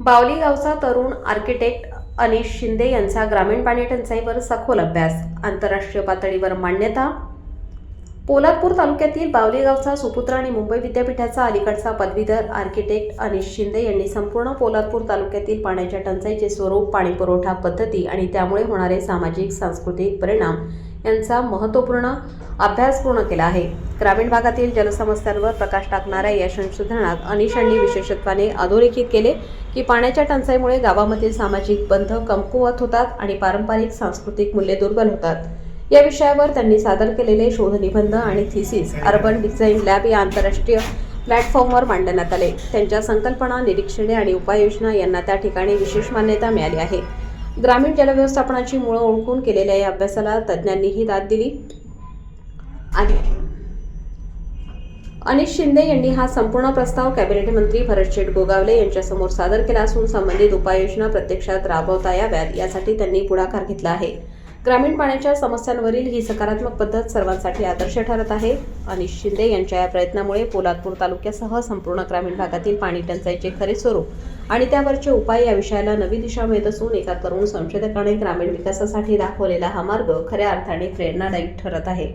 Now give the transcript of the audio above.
बावली गावचा तरुण आर्किटेक्ट अनिश शिंदे यांचा ग्रामीण पाणी टंचाईवर सखोल अभ्यास. आंतरराष्ट्रीय पातळीवर मान्यता. पोलादपूर तालुक्यातील बावली गावचा सुपुत्र आणि मुंबई विद्यापीठाचा अलीकडचा पदवीधर आर्किटेक्ट अनिश शिंदे यांनी संपूर्ण पोलादपूर तालुक्यातील पाण्याच्या टंचाईचे स्वरूप पाणीपुरवठा पद्धती आणि त्यामुळे होणारे सामाजिक सांस्कृतिक परिणाम यांचा महत्त्वपूर्ण अभ्यास पूर्ण केला आहे. ग्रामीण भागातील जलसमस्यांवर प्रकाश टाकणाऱ्या या संशोधनात अनिशांनी विशेषत्वाने अधोरेखित केले की पाण्याच्या टंचाईमुळे गावामधील सामाजिक बंध कमकुवत होतात आणि पारंपरिक सांस्कृतिक मूल्ये दुर्बल होतात. या विषयावर त्यांनी सादर केलेले शोधनिबंध आणि थिसिस अर्बन डिझाईन लॅब या आंतरराष्ट्रीय प्लॅटफॉर्मवर मांडण्यात आले. त्यांच्या संकल्पना निरीक्षणे आणि उपाययोजना यांना त्या ठिकाणी विशेष मान्यता मिळाली आहे. ग्रामीण जलव्यवस्थापनाची मुळं ओळखून केलेल्या या अभ्यासाला तज्ज्ञांनीही दाद दिली. आणि अनिश शिंदे यांनी हा संपूर्ण प्रस्ताव कॅबिनेट मंत्री भरतशेठ गोगावले यांच्यासमोर सादर केला असून संबंधित उपाययोजना प्रत्यक्षात राबवता याव्यात यासाठी त्यांनी पुढाकार घेतला आहे. ग्रामीण पाण्याच्या समस्यांवरील ही सकारात्मक पद्धत सर्वांसाठी आदर्श ठरत आहे. अनिश शिंदे यांच्या या प्रयत्नामुळे पोलादपूर तालुक्यासह संपूर्ण ग्रामीण भागातील पाणी टंचाईचे खरे स्वरूप आणि त्यावरचे उपाय या विषयाला नवी दिशा मिळत असून एका तरुण संशोधकाने ग्रामीण विकासासाठी दाखवलेला हा मार्ग खऱ्या अर्थाने प्रेरणादायी ठरत आहे.